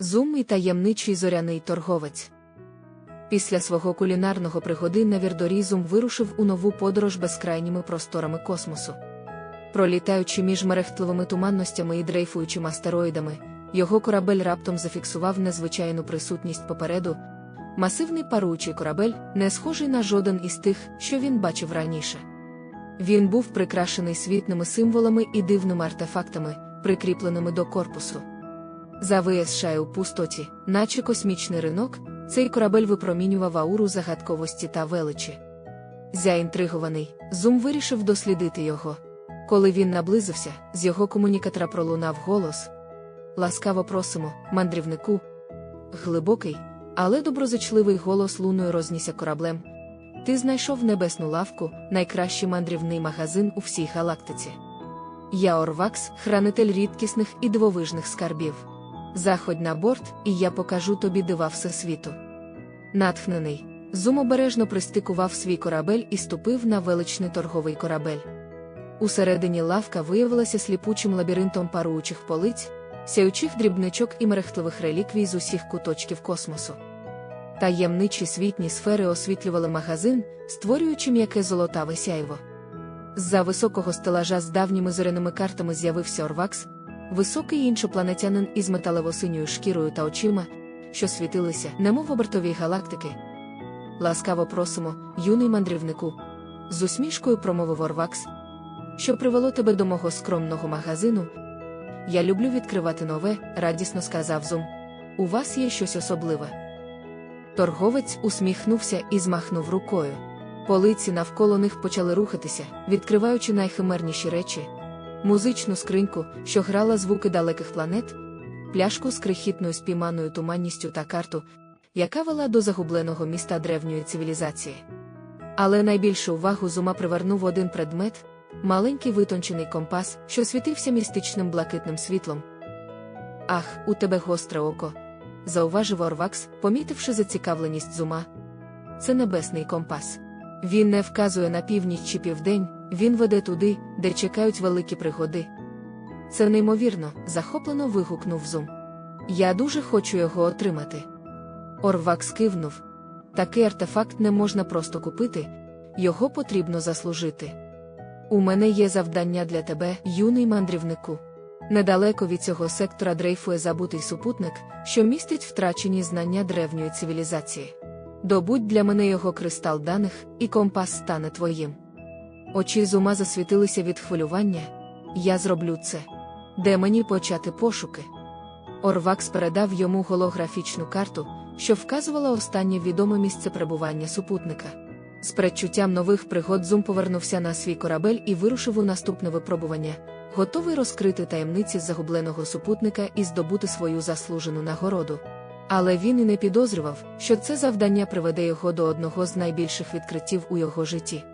Зум і таємничий зоряний торговець. Після свого кулінарного пригоди на Вірдорі Зум вирушив у нову подорож безкрайніми просторами космосу. Пролітаючи між мерехтливими туманностями і дрейфуючими астероїдами, його корабель раптом зафіксував незвичайну присутність попереду. Масивний паруючий корабель, не схожий на жоден із тих, що він бачив раніше. Він був прикрашений світними символами і дивними артефактами, прикріпленими до корпусу. Завиявшає у пустоті, наче космічний ринок, цей корабель випромінював ауру загадковості та величі. Заінтригований, Зум вирішив дослідити його. Коли він наблизився, з його комунікатора пролунав голос. Ласкаво просимо, мандрівнику. Глибокий, але доброзичливий голос луною рознісся кораблем. Ти знайшов небесну лавку, найкращий мандрівний магазин у всій галактиці. Я Орвакс, хранитель рідкісних і дивовижних скарбів. Заходь на борт, і я покажу тобі дива всесвіту. Натхнений, Зум обережно пристикував свій корабель і ступив на величний торговий корабель. Усередині лавка виявилася сліпучим лабіринтом паруючих полиць, сяючих дрібничок і мерехтливих реліквій з усіх куточків космосу. Таємничі світні сфери освітлювали магазин, створюючи м'яке золотаве сяйво. З-за високого стелажа з давніми зоряними картами з'явився Орвакс, високий іншопланетянин із металево-синьою шкірою та очима, що світилися, немов обертові галактики. Ласкаво просимо, юний мандрівнику. З усмішкою промовив Орвакс, що привело тебе до мого скромного магазину. Я люблю відкривати нове, радісно сказав Зум. У вас є щось особливе. Торговець усміхнувся і змахнув рукою. Полиці навколо них почали рухатися, відкриваючи найхимерніші речі, музичну скриньку, що грала звуки далеких планет, пляшку з крихітною спійманою туманністю та карту, яка вела до загубленого міста древньої цивілізації. Але найбільшу увагу зума привернув один предмет маленький витончений компас, що світився містичним блакитним світлом. Ах, у тебе гостре око. зауважив Орвакс, помітивши зацікавленість зума. Це небесний компас. Він не вказує на північ чи південь, він веде туди, де чекають великі пригоди. Це неймовірно, захоплено вигукнув Зум. Я дуже хочу його отримати. Орвакс кивнув. Такий артефакт не можна просто купити, його потрібно заслужити. У мене є завдання для тебе, юний мандрівнику. Недалеко від цього сектора дрейфує забутий супутник, що містить втрачені знання древньої цивілізації. Добудь для мене його кристал даних, і компас стане твоїм. Очі зума засвітилися від хвилювання. Я зроблю це. Де мені почати пошуки? Орвакс передав йому голографічну карту, що вказувала останнє відоме місце перебування супутника. З предчуттям нових пригод Зум повернувся на свій корабель і вирушив у наступне випробування, готовий розкрити таємниці загубленого супутника і здобути свою заслужену нагороду. Але він і не підозрював, що це завдання приведе його до одного з найбільших відкриттів у його житті.